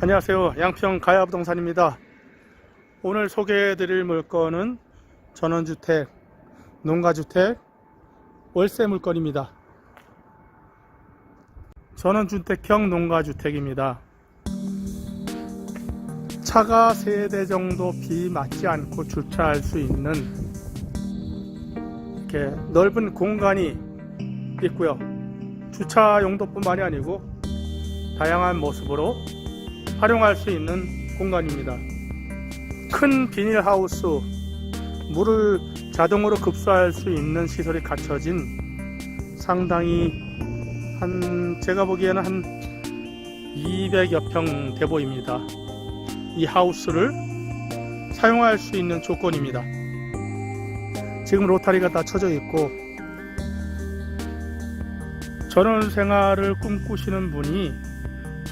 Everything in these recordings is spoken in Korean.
안녕하세요. 양평 가야부동산입니다. 오늘 소개해 드릴 물건은 전원주택, 농가주택, 월세 물건입니다. 전원주택형 농가주택입니다. 차가 3대 정도 비 맞지 않고 주차할 수 있는 이렇게 넓은 공간이 있고요. 주차 용도뿐만이 아니고 다양한 모습으로 활용할 수 있는 공간입니다. 큰 비닐하우스, 물을 자동으로 급수할 수 있는 시설이 갖춰진 상당히 한 제가 보기에는 한 200여 평 돼 보입니다. 이 하우스를 사용할 수 있는 조건입니다. 지금 로타리가 다 쳐져 있고 전원 생활을 꿈꾸시는 분이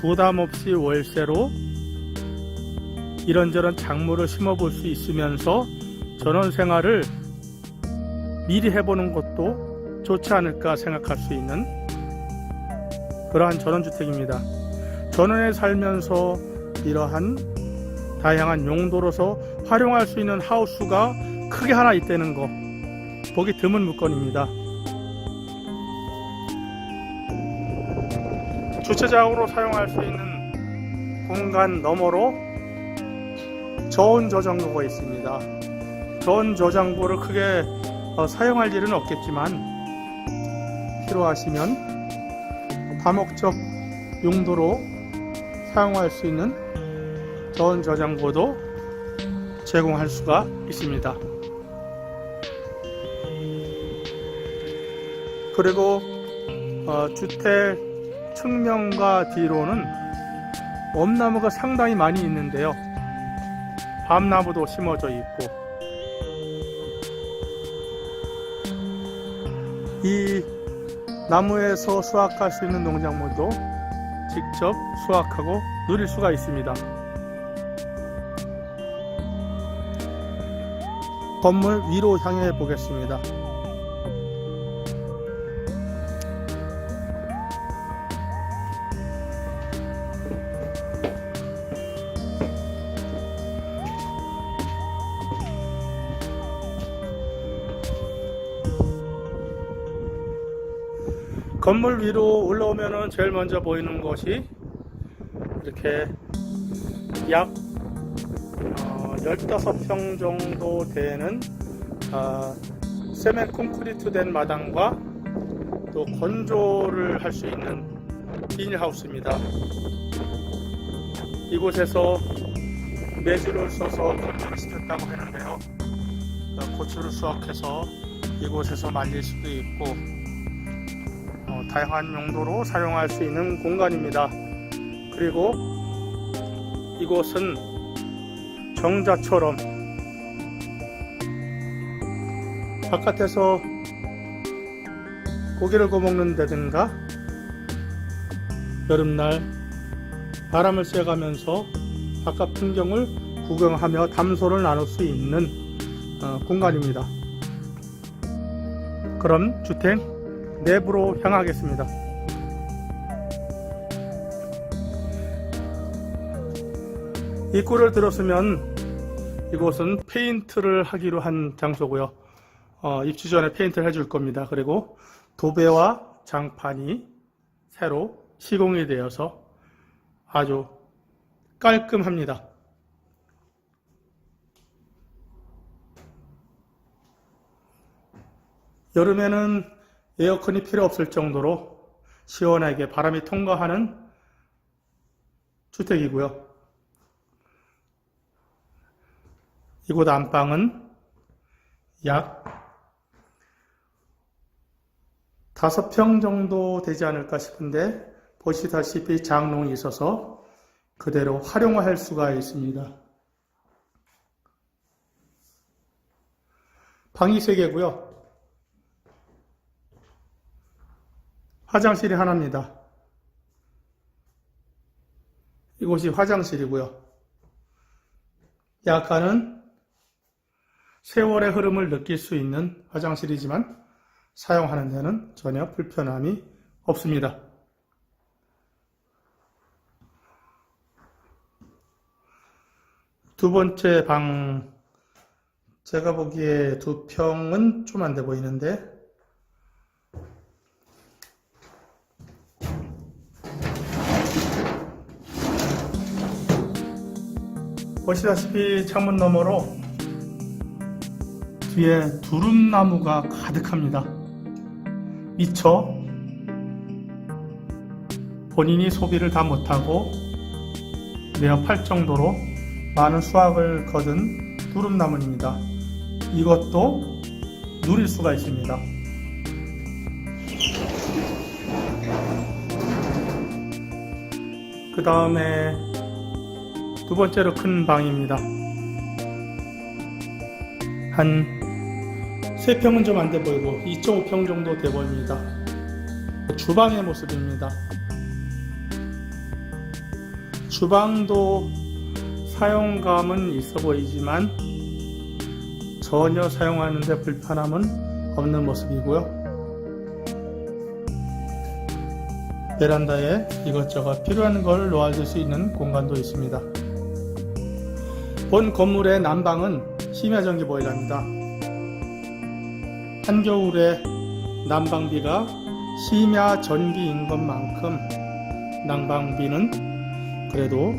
부담 없이 월세로 이런저런 작물을 심어 볼 수 있으면서 전원 생활을 미리 해보는 것도 좋지 않을까 생각할 수 있는 그러한 전원주택입니다. 전원에 살면서 이러한 다양한 용도로서 활용할 수 있는 하우스가 크게 하나 있다는 거 보기 드문 물건입니다. 주차장으로 사용할 수 있는 공간 너머로 저온 저장고가 있습니다. 저온 저장고를 크게 어, 사용할 일은 없겠지만 필요하시면 다목적 용도로 사용할 수 있는 저온 저장고도 제공할 수가 있습니다. 그리고 어, 주택 측면과 뒤로는 엄나무가 상당히 많이 있는데요. 밤나무도 심어져 있고 이 나무에서 수확할 수 있는 농작물도 직접 수확하고 누릴 수가 있습니다. 건물 위로 향해 보겠습니다. 건물 위로 올라오면은 제일 먼저 보이는 것이 이렇게 약 어, 15평 정도 되는 어, 세멘 콘크리트 된 마당과 또 건조를 할 수 있는 비닐하우스입니다. 이곳에서 매주를 써서 건조를 시켰다고 하는데요. 어, 고추를 수확해서 이곳에서 말릴 수도 있고 어, 다양한 용도로 사용할 수 있는 공간입니다. 그리고 이곳은 정자처럼 바깥에서 고기를 구워 먹는다든가 여름날 바람을 쐬가면서 바깥 풍경을 구경하며 담소를 나눌 수 있는 어, 공간입니다. 그럼 주택 내부로 향하겠습니다. 입구를 들었으면 이곳은 페인트를 하기로 한 장소고요. 어, 입주 전에 페인트를 해줄 겁니다. 그리고 도배와 장판이 새로 시공이 되어서 아주 깔끔합니다. 여름에는 에어컨이 필요 없을 정도로 시원하게 바람이 통과하는 주택이고요. 이곳 안방은 약 다섯 평 정도 되지 않을까 싶은데 보시다시피 장롱이 있어서 그대로 활용할 수가 있습니다. 방이 세 개고요. 화장실이 하나입니다. 이곳이 화장실이고요. 약간은 세월의 흐름을 느낄 수 있는 화장실이지만 사용하는 데는 전혀 불편함이 없습니다. 두 번째 방 제가 보기에 두 평은 좀 안 돼 보이는데 보시다시피 창문 너머로 뒤에 두릅나무가 가득합니다. 미처 본인이 소비를 다 못하고 내어 팔 정도로 많은 수확을 거둔 두릅나무입니다. 이것도 누릴 수가 있습니다. 그 다음에 두 번째로 큰 방입니다. 한 3평은 좀 안 돼 보이고 2.5평 정도 돼 보입니다. 주방의 모습입니다. 주방도 사용감은 있어 보이지만 전혀 사용하는데 불편함은 없는 모습이고요. 베란다에 이것저것 필요한 걸 놓아줄 수 있는 공간도 있습니다. 본 건물의 난방은 심야전기 보일러입니다. 한겨울에 난방비가 심야 전기인 것만큼 난방비는 그래도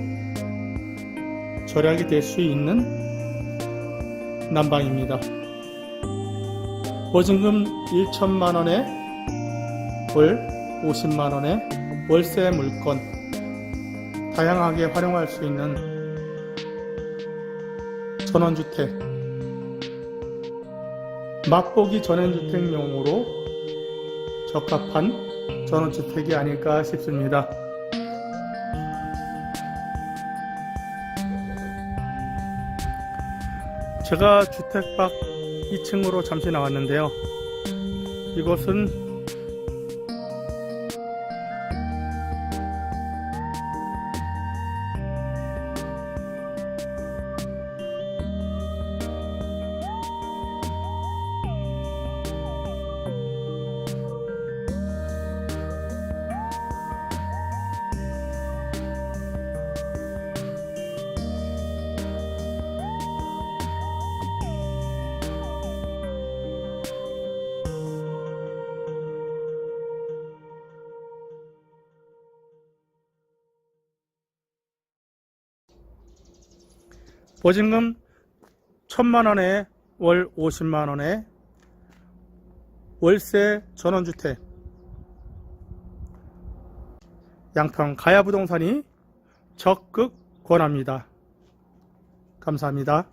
절약이 될 수 있는 난방입니다. 보증금 1천만 원에 월 50만 원에 월세 물건 다양하게 활용할 수 있는 전원주택 맛보기 전원주택용으로 적합한 전원주택이 아닐까 싶습니다. 제가 주택 밖 2층으로 잠시 나왔는데요. 이곳은 보증금 1000만 원에 월 50만 원에 월세 전원주택 양평 가야부동산이 적극 권합니다. 감사합니다.